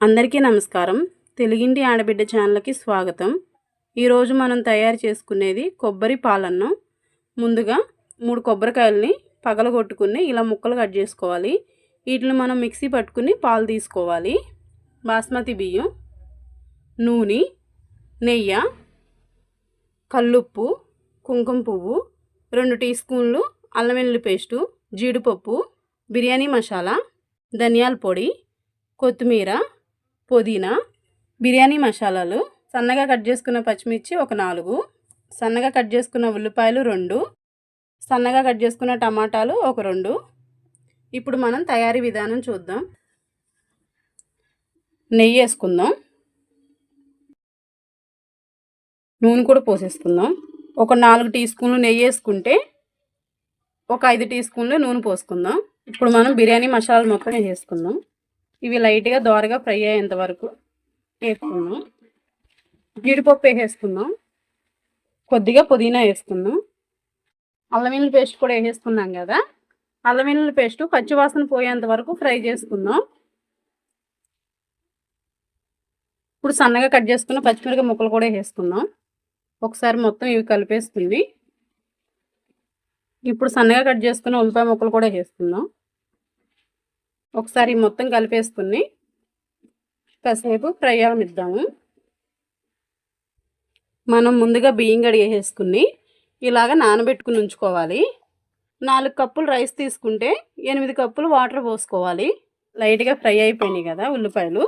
అందరికీ నమస్కారం. తెలుగింటి ఆడబిడ్డ ఛానల్కి స్వాగతం. ఈరోజు మనం తయారు చేసుకునేది కొబ్బరి పాలన్నం. ముందుగా మూడు కొబ్బరికాయలని పగలగొట్టుకుని ఇలా ముక్కలు కట్ చేసుకోవాలి. వీటిని మనం మిక్సీ పట్టుకుని పాలు తీసుకోవాలి. బాస్మతి బియ్యం నూనె నెయ్యి కల్లుప్పు కుంకుమ పువ్వు రెండు టీ స్పూన్లు అల్లం వెల్లుల్లి పేస్టు జీడిపప్పు బిర్యానీ మసాలా ధనియాల పొడి కొత్తిమీర పుదీనా బిర్యానీ మసాలాలు సన్నగా కట్ చేసుకున్న పచ్చిమిర్చి ఒక నాలుగు సన్నగా కట్ చేసుకున్న ఉల్లిపాయలు రెండు సన్నగా కట్ చేసుకున్న టమాటాలు ఒక రెండు. ఇప్పుడు మనం తయారీ విధానం చూద్దాం. నెయ్యి వేసుకుందాం. నూనె కూడా పోసేసుకుందాం. ఒక నాలుగు టీ స్పూన్లు నెయ్యి వేసుకుంటే ఒక ఐదు టీ స్పూన్లు నూనె పోసుకుందాం. ఇప్పుడు మనం బిర్యానీ మసాలా మొక్క వేసుకుందాం ఇవి లైట్గా దోరగా ఫ్రై అయ్యేంత వరకు వేసుకుందాం. జీడిపప్పు వేసేసుకుందాం. కొద్దిగా పుదీనా వేసుకుందాం. అల్లం వెల్లుల్లి పేస్ట్ కూడా వేసేసుకున్నాం కదా. అల్లం వెల్లుల్లి పేస్ట్ పచ్చివాసన పోయేంత వరకు ఫ్రై చేసుకుందాం. ఇప్పుడు సన్నగా కట్ చేసుకున్న పచ్చిమిరపకాయ ముక్కలు కూడా వేసుకుందాం. ఒకసారి మొత్తం ఇవి కలిపేస్తుంది. ఇప్పుడు సన్నగా కట్ చేసుకున్న ఉల్లిపాయ ముక్కలు కూడా వేసుకుందాం. ఒకసారి మొత్తం కలిపేసుకుని కాసేపు ఫ్రై అవనిద్దాము మనం ముందుగా బియ్యం కడిగేసుకుని ఇలాగ నానబెట్టుకుని ఉంచుకోవాలి. నాలుగు కప్పులు రైస్ తీసుకుంటే ఎనిమిది కప్పులు వాటర్ పోసుకోవాలి. లైట్గా ఫ్రై అయిపోయినాయి కదా ఉల్లిపాయలు.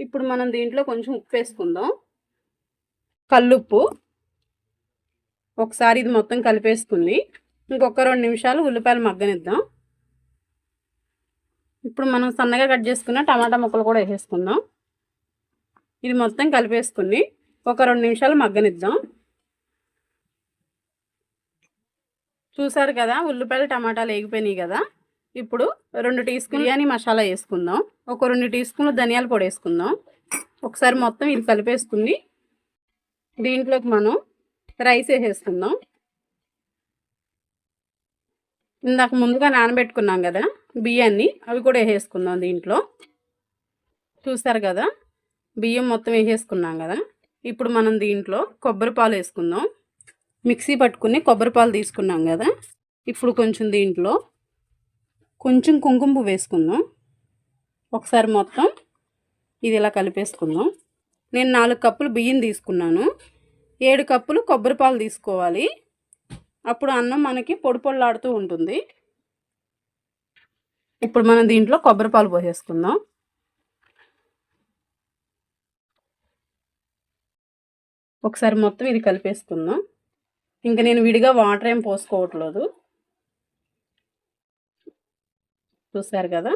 ఇప్పుడు మనం దీంట్లో కొంచెం ఉప్పు వేసుకుందాం. కల్లుప్పు. ఒకసారి ఇది మొత్తం కలిపేసుకుంది ఇంకొక రెండు నిమిషాలు ఉల్లిపాయలు మగ్గనిద్దాం. ఇప్పుడు మనం సన్నగా కట్ చేసుకున్న టమాటా ముక్కలు కూడా వేసేసుకుందాం. ఇది మొత్తం కలిపేసుకుని ఒక రెండు నిమిషాలు మగ్గనిద్దాం. చూసారు కదా ఉల్లిపాయలు టమాటాలు వేగిపోయినాయి కదా. ఇప్పుడు రెండు టీ స్పూన్ బిర్యానీ మసాలా వేసుకుందాం. ఒక రెండు టీ స్పూన్లు ధనియాల పొడి వేసుకుందాం. ఒకసారి మొత్తం ఇది కలిపేసుకుని దీంట్లోకి మనం రైస్ వేసేసుకుందాం. ఇందాక ముందుగా నానబెట్టుకున్నాం కదా బియ్యాన్ని. అవి కూడా వేసేసుకుందాం దీంట్లో. చూసారు కదా బియ్యం మొత్తం వేసేసుకున్నాం కదా. ఇప్పుడు మనం దీంట్లో కొబ్బరి పాలు వేసుకుందాం. మిక్సీ పట్టుకుని కొబ్బరి పాలు తీసుకున్నాం కదా. ఇప్పుడు కొంచెం దీంట్లో కొంచెం కుంకుమ పువ్వు వేసుకుందాం. ఒకసారి మొత్తం ఇది ఇలా కలిపేసుకుందాం. నేను నాలుగు కప్పులు బియ్యం తీసుకున్నాను. ఏడు కప్పులు కొబ్బరి పాలు తీసుకోవాలి. అప్పుడు అన్నం మనకి పొడి పొడిలాడుతూ ఉంటుంది. ఇప్పుడు మనం దీంట్లో కొబ్బరి పాలు పోసేసుకుందాం. ఒకసారి మొత్తం ఇది కలిపేసుకుందాం. ఇంకా నేను విడిగా వాటర్ ఏం పోసుకోవట్లేదు. చూసారు కదా?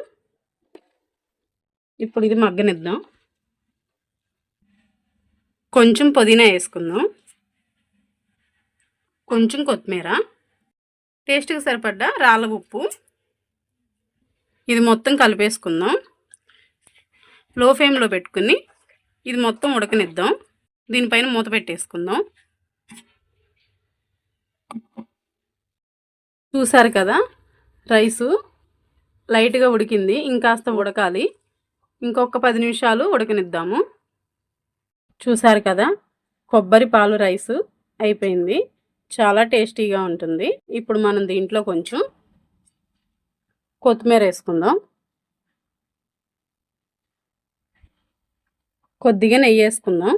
ఇప్పుడు ఇది మగ్గనిద్దాం. కొంచెం పుదీనా వేసుకుందాం. కొంచెం కొత్తిమీర. టేస్ట్కి సరిపడ్డ రాళ్ళ ఉప్పు. ఇది మొత్తం కలిపేసుకుందాం. లో ఫ్లేమ్లో పెట్టుకుని ఇది మొత్తం ఉడకనిద్దాం. దీనిపైన మూత పెట్టేసుకుందాం. చూసారు కదా? రైసు లైట్గా ఉడికింది. ఇంకాస్త ఉడకాలి. ఇంకొక పది నిమిషాలు ఉడకనిద్దాము. చూసారు కదా? కొబ్బరి పాలు రైసు అయిపోయింది. చాలా టేస్టీగా ఉంటుంది. ఇప్పుడు మనం దీంట్లో కొంచెం కొత్తిమీర వేసుకుందాం. కొద్దిగా నెయ్యి వేసుకుందాం.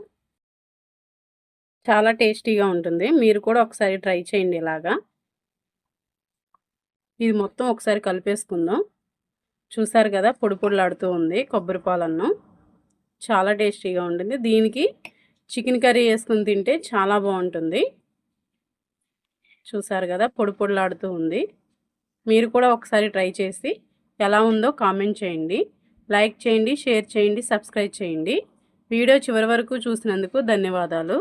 చాలా టేస్టీగా ఉంటుంది. మీరు కూడా ఒకసారి ట్రై చేయండి ఇలాగా. ఇది మొత్తం ఒకసారి కలిపేసుకుందాం. చూసారు కదా పొడి పొడిలాడుతూ ఉంది కొబ్బరి పాలన్నం. చాలా టేస్టీగా ఉంటుంది. దీనికి చికెన్ కర్రీ వేసుకుని తింటే చాలా బాగుంటుంది. చూసారు కదా పొడి పొడిలాడుతూ ఉంది. మీరు కూడా ఒకసారి ట్రై చేసి ఎలా ఉందో కామెంట్ చేయండి. లైక్ చేయండి షేర్ చేయండి సబ్స్క్రైబ్ చేయండి. వీడియో చివరి వరకు చూసినందుకు ధన్యవాదాలు.